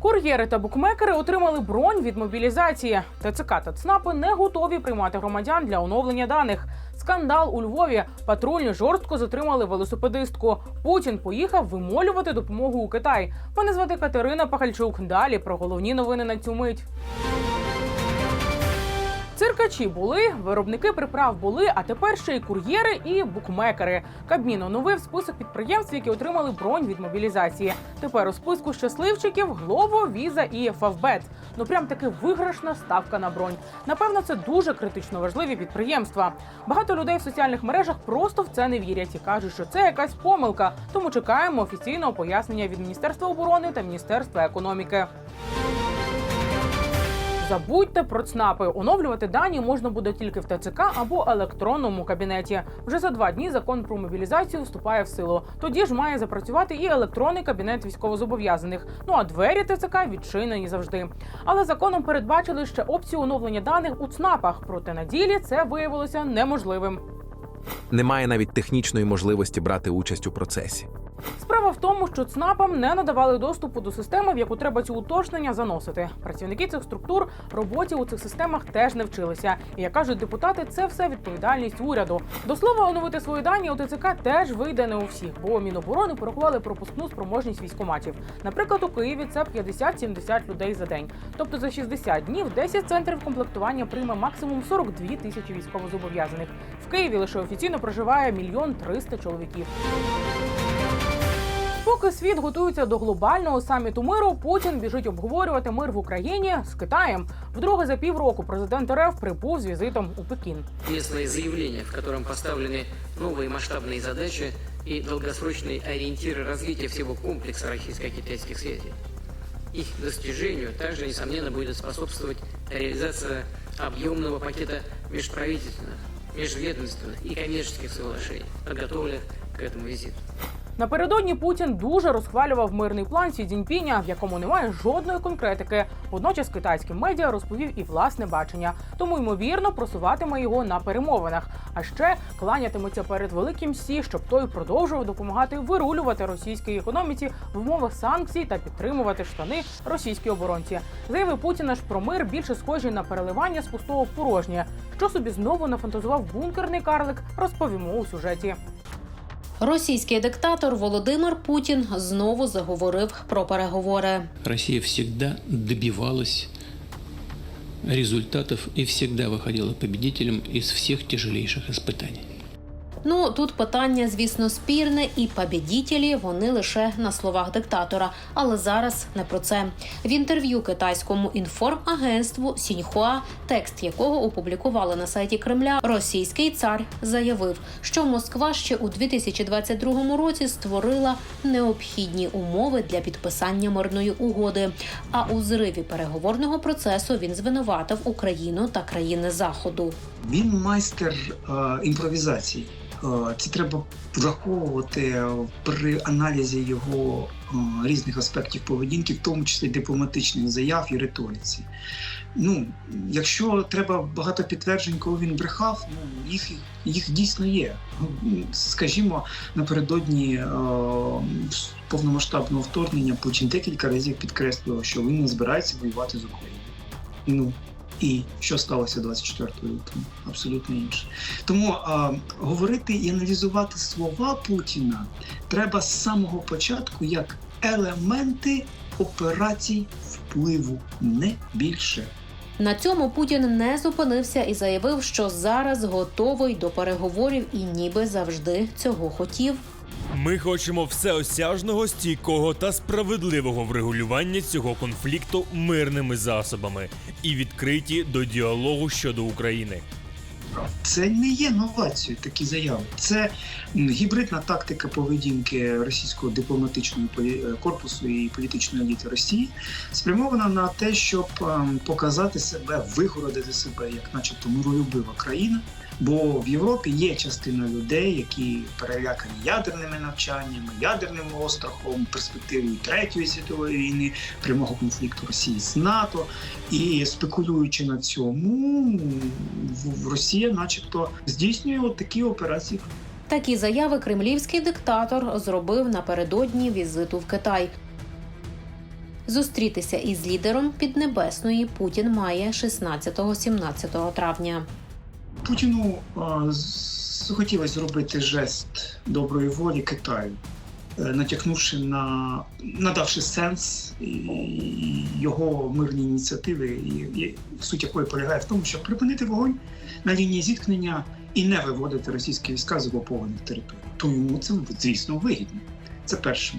Кур'єри та букмекери отримали бронь від мобілізації. ТЦК та ЦНАПи не готові приймати громадян для оновлення даних. Скандал у Львові. Патрульні жорстко затримали велосипедистку. Путін поїхав вимолювати допомогу у Китай. Мене звати Катерина Пахальчук. Далі про головні новини на цю мить. Циркачі були, виробники приправ були, а тепер ще й кур'єри і букмекери. Кабмін оновив список підприємств, які отримали бронь від мобілізації. Тепер у списку щасливчиків Глово, Віза і Фавбет. Ну прям таки виграшна ставка на бронь. Напевно, це дуже критично важливі підприємства. Багато людей в соціальних мережах просто в це не вірять і кажуть, що це якась помилка. Тому чекаємо офіційного пояснення від Міністерства оборони та Міністерства економіки. Забудьте про ЦНАПи. Оновлювати дані можна буде тільки в ТЦК або електронному кабінеті. Вже за два дні закон про мобілізацію вступає в силу. Тоді ж має запрацювати і електронний кабінет військовозобов'язаних. Ну а двері ТЦК відчинені завжди. Але законом передбачили ще опцію оновлення даних у ЦНАПах. Проте на ділі це виявилося неможливим. Немає навіть технічної можливості брати участь у процесі. Справа в тому, що ЦНАПам не надавали доступу до системи, в яку треба ці уточнення заносити. Працівники цих структур роботі у цих системах теж не вчилися. І як кажуть депутати, це все відповідальність уряду. До слова, оновити свої дані у ТЦК теж вийде не у всіх, бо Міноборони порахували пропускну спроможність військоматів. Наприклад, у Києві це 50-70 людей за день. Тобто за 60 днів 10 центрів комплектування прийме максимум 42 тисячі військовозобов'язаних. В Києві лише офіційно проживає мільйон 300 чоловіків. Поки світ готується до глобального саміту миру, Путін біжить обговорювати мир в Україні з Китаєм. Вдруге за півроку президент РФ прибув з візитом у Пекін. Местное заявление, в котором поставлены новые масштабные задачи и долгосрочные ориентиры развития всего комплекса российско-китайских связей. Их достижению также, несомненно, будет способствовать реализация объемного пакета межправительственных, межведомственных и коммерческих соглашений, подготовленных к этому визиту. Напередодні Путін дуже розхвалював мирний план Сі Цзіньпіня, в якому немає жодної конкретики. Водночас китайським медіа розповів і власне бачення, тому ймовірно просуватиме його на перемовинах. А ще кланятиметься перед великим Сі, щоб той продовжував допомагати вирулювати російській економіці в умовах санкцій та підтримувати штани російській оборонці. Заяви Путіна ж про мир більше схожі на переливання з пустого в порожнє. Що собі знову нафантазував бункерний карлик, розповімо у сюжеті. Російський диктатор Володимир Путін знову заговорив про переговори. Росія завжди добивалась результатів і всегда виходила победителем із всіх тяжелейших испытаний. Ну тут питання, звісно, спірне, і побідітелі вони лише на словах диктатора. Але зараз не про це. В інтерв'ю китайському інформагентству Сіньхуа, текст якого опублікували на сайті Кремля, російський цар заявив, що Москва ще у 2022 році створила необхідні умови для підписання мирної угоди. А у зриві переговорного процесу він звинуватив Україну та країни Заходу. Він майстер е, імпровізації. Е, Це треба враховувати при аналізі його е, різних аспектів поведінки, в тому числі дипломатичних заяв і риториці. Ну, якщо треба багато підтверджень, коли він брехав, ну їх, їх дійсно є. Ну, Скажімо, напередодні е, повномасштабного вторгнення Путін декілька разів підкреслював, що він не збирається воювати з Україною. Ну і що сталося 24 лютого? Абсолютно інше. Тому а, говорити і аналізувати слова Путіна треба з самого початку як елементи операцій впливу, не більше. На цьому Путін не зупинився і заявив, що зараз готовий до переговорів і ніби завжди цього хотів. Ми хочемо всеосяжного, стійкого та справедливого врегулювання цього конфлікту мирними засобами і відкриті до діалогу щодо України. Це не є новацією, такі заяви. Це гібридна тактика поведінки російського дипломатичного е, корпусу і політичної еліти Росії, спрямована на те, щоб ем, показати себе, вигородити себе як, начебто, миролюбива країна. Бо в Європі є частина людей, які перелякані ядерними навчаннями, ядерним острахом, перспективою третьої світової війни, прямого конфлікту Росії з НАТО. І спекулюючи на цьому, Росія, начебто, здійснює такі операції Такі заяви кремлівський диктатор зробив напередодні візиту в Китай. Зустрітися із лідером Піднебесної Путін має 16-17 травня. Путіну а, захотілося зробити жест доброї волі Китаю, е, натякнувши на надавши сенс його мирні ініціативи, і, суть якої полягає в тому, щоб припинити вогонь на лінії зіткнення і не виводити російські війська з окупованих територій. То йому це звісно вигідно. Це перше.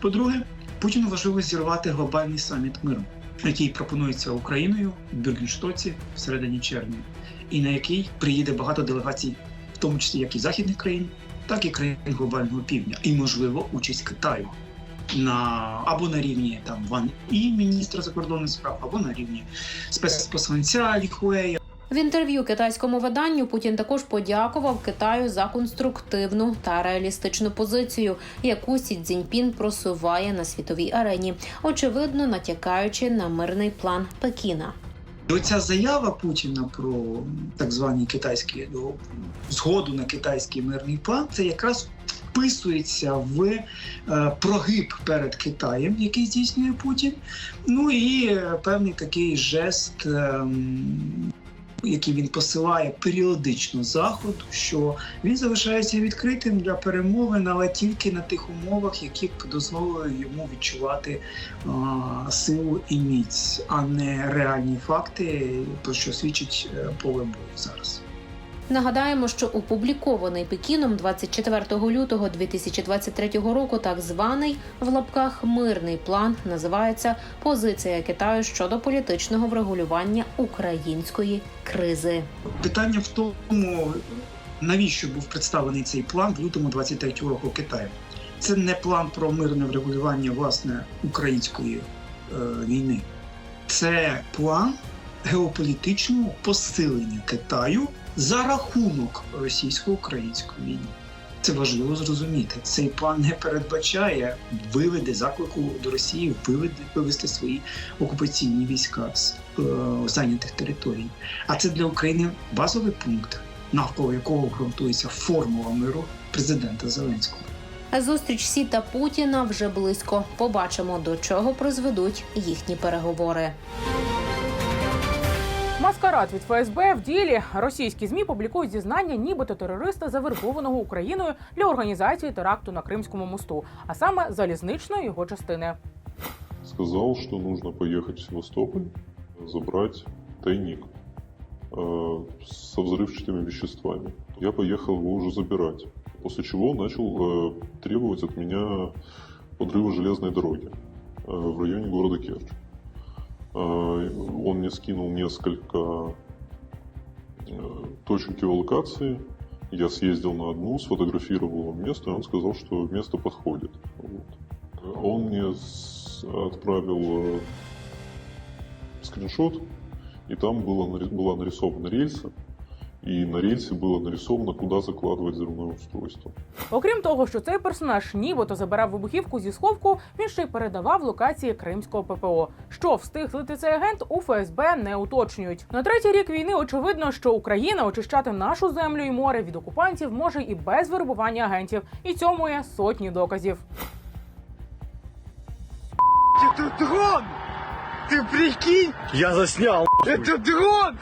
По-друге, Путіну важливо зірвати глобальний саміт миру, який пропонується Україною в Бюргенштоці в середині червня і на який приїде багато делегацій, в тому числі як і західних країн, так і країн глобального півдня, і можливо участь Китаю на або на рівні там Ван і міністра закордонних справ, або на рівні спецпосланця Ліхуея. В інтерв'ю китайському виданню Путін також подякував Китаю за конструктивну та реалістичну позицію, яку Сі Цзіньпін просуває на світовій арені, очевидно натякаючи на мирний план Пекіна. Оця заява Путіна про так звані китайські до згоду на китайський мирний план, це якраз вписується в е, прогиб перед Китаєм, який здійснює Путін. Ну і е, певний такий жест. Який він посилає періодично заходу, що він залишається відкритим для перемовин, але тільки на тих умовах, які дозволили йому відчувати а, силу і міць, а не реальні факти, про що свідчить е, поле бою зараз. Нагадаємо, що опублікований Пекіном 24 лютого 2023 року так званий в лапках мирний план називається Позиція Китаю щодо політичного врегулювання української кризи. Питання в тому, навіщо був представлений цей план в лютому 23-го року Китаю. Це не план про мирне врегулювання власне української е, війни, це план геополітичного посилення Китаю за рахунок російсько-української війни. Це важливо зрозуміти. Цей план не передбачає виведе заклику до Росії виведе, вивести свої окупаційні війська з е, зайнятих територій. А це для України базовий пункт, навколо якого ґрунтується формула миру президента Зеленського. Зустріч Сі та Путіна вже близько. Побачимо, до чого призведуть їхні переговори. Маскарад від ФСБ в ділі російські змі публікують зізнання, нібито терориста завербованого Україною для організації теракту на Кримському мосту, а саме залізничної його частини. сказал, что нужно поехать в Севастополь, забрать тайник э, со взрывчатыми веществами. Я поехал его уже забирать, после чего начал э, требовать от меня подрыва железной дороги э, в районе города Керчь. Э, он мне скинул несколько э, точек геолокации. Я съездил на одну, сфотографировал место, и он сказал, что место подходит. Вот. Он мне отправил э, скриншот, и там было, была нарисована рельса, и на рельсе было нарисовано, куда закладывать взрывное устройство. Окрім того, що цей персонаж нібито забирав вибухівку зі сховку, він ще й передавав локації кримського ППО. Що встиг злити цей агент у ФСБ не уточнюють. На третій рік війни очевидно, що Україна очищати нашу землю і море від окупантів може і без виробування агентів, і цьому є сотні доказів. Это дрон! Ты прикинь! Я заснял! Это дрон!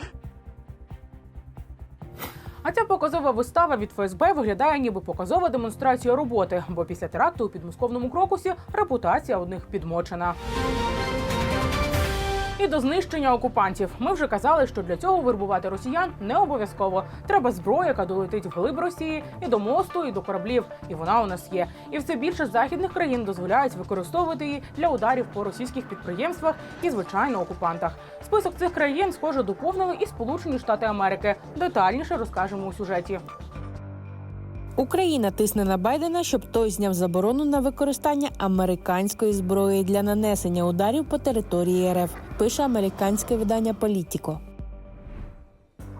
А ця показова вистава від ФСБ виглядає ніби показова демонстрація роботи, бо після теракту у підмосковному крокусі репутація одних підмочена. І до знищення окупантів ми вже казали, що для цього вербувати росіян не обов'язково. Треба зброя, яка долетить вглиб Росії, і до мосту, і до кораблів. І вона у нас є. І все більше західних країн дозволяють використовувати її для ударів по російських підприємствах і звичайно окупантах. Список цих країн схоже доповнили і Сполучені Штати Америки. Детальніше розкажемо у сюжеті. Україна тисне на Байдена, щоб той зняв заборону на використання американської зброї для нанесення ударів по території РФ. Пише американське видання Політіко.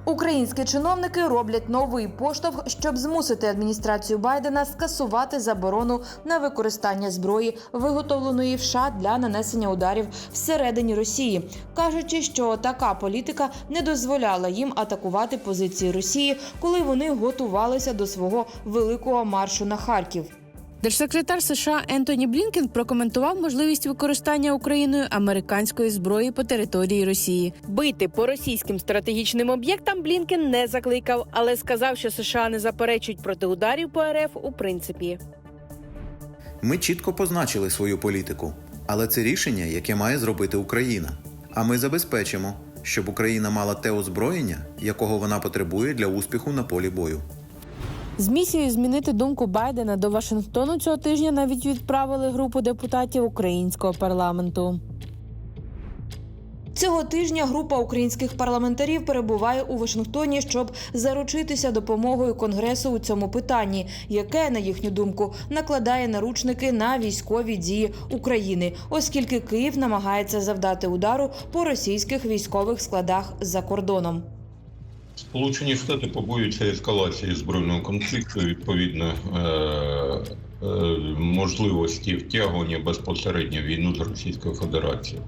Українські чиновники роблять новий поштовх, щоб змусити адміністрацію Байдена скасувати заборону на використання зброї, виготовленої в США для нанесення ударів всередині Росії, кажучи, що така політика не дозволяла їм атакувати позиції Росії, коли вони готувалися до свого великого маршу на Харків. Держсекретар США Ентоні Блінкен прокоментував можливість використання Україною американської зброї по території Росії. Бити по російським стратегічним об'єктам Блінкен не закликав, але сказав, що США не заперечують проти ударів по РФ у принципі. Ми чітко позначили свою політику, але це рішення, яке має зробити Україна. А ми забезпечимо, щоб Україна мала те озброєння, якого вона потребує для успіху на полі бою. З місією змінити думку Байдена до Вашингтону цього тижня навіть відправили групу депутатів українського парламенту. Цього тижня група українських парламентарів перебуває у Вашингтоні, щоб заручитися допомогою Конгресу у цьому питанні, яке, на їхню думку, накладає наручники на військові дії України, оскільки Київ намагається завдати удару по російських військових складах за кордоном. Сполучені Штати побоюються ескалації збройного конфлікту, відповідно е, е, можливості втягування безпосередньо війну з Російською Федерацією.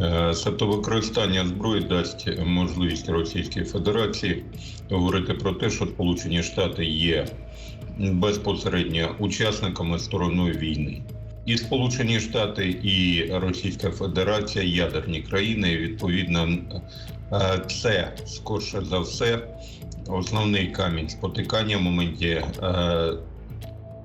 Е, Тобто використання зброї дасть можливість Російській Федерації говорити про те, що Сполучені Штати є безпосередньо учасниками стороною війни. І Сполучені Штати, і Російська Федерація ядерні країни. І відповідно, це скорше за все основний камінь спотикання в моменті е,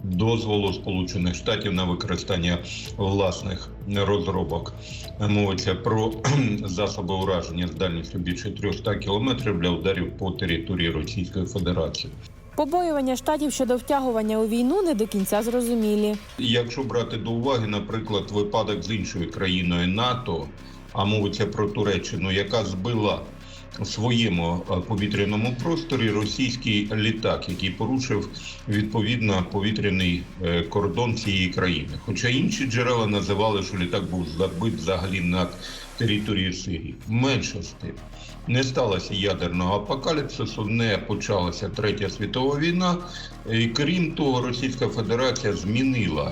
дозволу Сполучених Штатів на використання власних розробок. Мовиться про засоби ураження з дальністю більше 300 кілометрів для ударів по території Російської Федерації. Побоювання штатів щодо втягування у війну не до кінця зрозумілі. Якщо брати до уваги, наприклад, випадок з іншою країною НАТО, а мовиться про Туреччину, яка збила в своєму е, повітряному просторі російський літак, який порушив відповідно повітряний е, кордон цієї країни. Хоча інші джерела називали, що літак був забит взагалі над територією Сирії. Менше з тим. Не сталося ядерного апокаліпсису, не почалася третя світова війна. І крім того, Російська Федерація змінила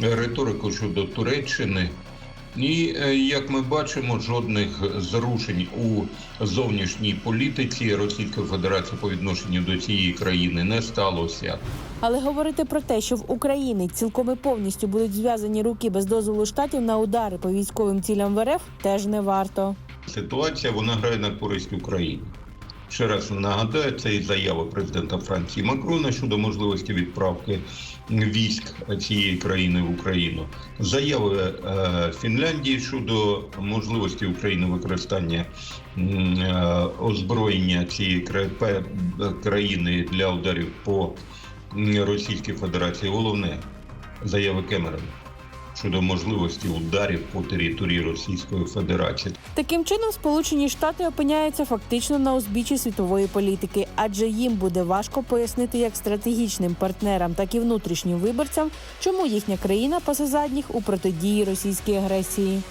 риторику щодо Туреччини. І е, як ми бачимо, жодних зрушень у зовнішній політиці Російської Федерації по відношенню до цієї країни не сталося. Але говорити про те, що в Україні цілком і повністю будуть зв'язані руки без дозволу штатів на удари по військовим цілям в РФ, теж не варто. Ситуація вона грає на користь України. Ще раз нагадаю, це і заява президента Франції Макрона щодо можливості відправки військ цієї країни в Україну. Заяви е, Фінляндії щодо можливості України використання е, озброєння цієї країни для ударів по Російській Федерації. Головне заяви Кемерона щодо можливості ударів по території Російської Федерації. Таким чином, Сполучені Штати опиняються фактично на узбіччі світової політики, адже їм буде важко пояснити як стратегічним партнерам, так і внутрішнім виборцям, чому їхня країна пасе задніх у протидії російській агресії.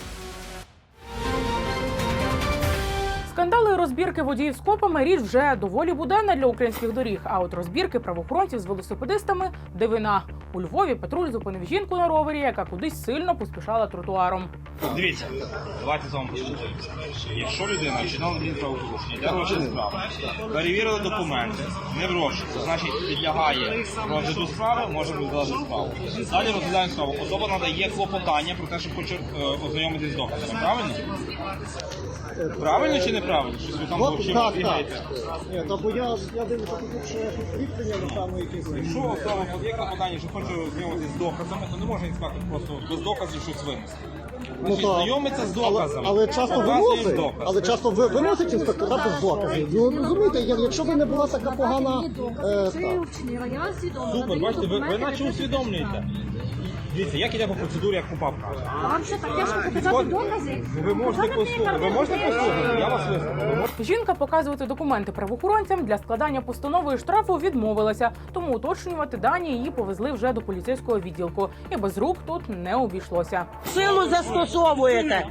Скандали розбірки водіїв з копами річ вже доволі буденна для українських доріг. А от розбірки правоохоронців з велосипедистами дивина. У Львові патруль зупинив жінку на ровері, яка кудись сильно поспішала тротуаром. Дивіться, давайте з вами послухаємо. Якщо людина вчинила адмінправопорушення, йде розгляд справи, перевірили документи, не в розшуку, значить підлягає розгляду справи, може розглядати справу. Далі розглядаємо справу. Особа надає клопотання про те, що хоче е, ознайомитись з доказами. Правильно? Правильно чи неправильно? Щось ви там взагалі бігаєте? Ні, та бо я, я дивлюся, тут, що я тут відповідь саме якісь. Якщо особа подає клопотання, що хоче ознайомитись з доказами, то не може інспектор просто без доказів щось винести. Значить, так. знайомиться з доказами. Але, але часто показує виносить, доказ. але часто ви виносить інспектора без доказів. Ну розумієте, як- якщо ви не була така погана. Е, так. Супер, бачите, ви, ви наче усвідомлюєте. Дивіться, як іде по процедурі, як попав каже. Вам що так тяжко показати докази? Ви можете послухати, ви можете послухати, я вас вислухаю. Жінка показувати документи правоохоронцям для складання постанови і штрафу відмовилася, тому уточнювати дані її повезли вже до поліцейського відділку. І без рук тут не обійшлося. Силу застосовуєте.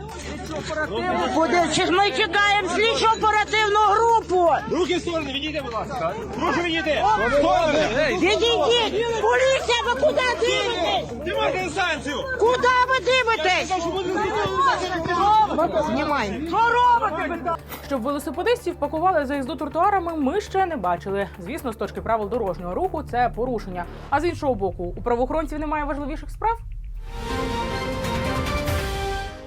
Куди? Чи ми чекаємо слідчо оперативну групу? Руки в сторони, відійдіть, будь ласка. Прошу відійти. В сторони. Ей, Відійдіть! Поліція, ви куди дивитесь? Куди ви дивитесь? Я що робите? Щоб велосипедистів пакували за їзду тротуарами, ми ще не бачили. Звісно, з точки правил дорожнього руху це порушення. А з іншого боку, у правоохоронців немає важливіших справ.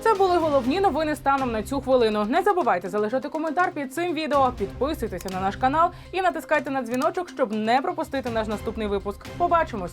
Це були головні новини станом на цю хвилину. Не забувайте залишати коментар під цим відео, підписуйтеся на наш канал і натискайте на дзвіночок, щоб не пропустити наш наступний випуск. Побачимось!